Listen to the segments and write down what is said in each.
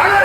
তাদের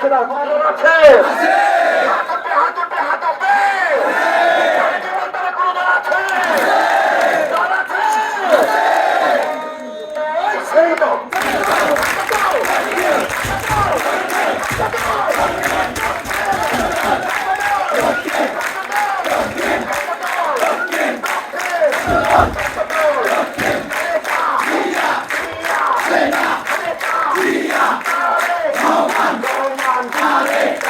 আছে না গণতন্ত্র আছে Thank you.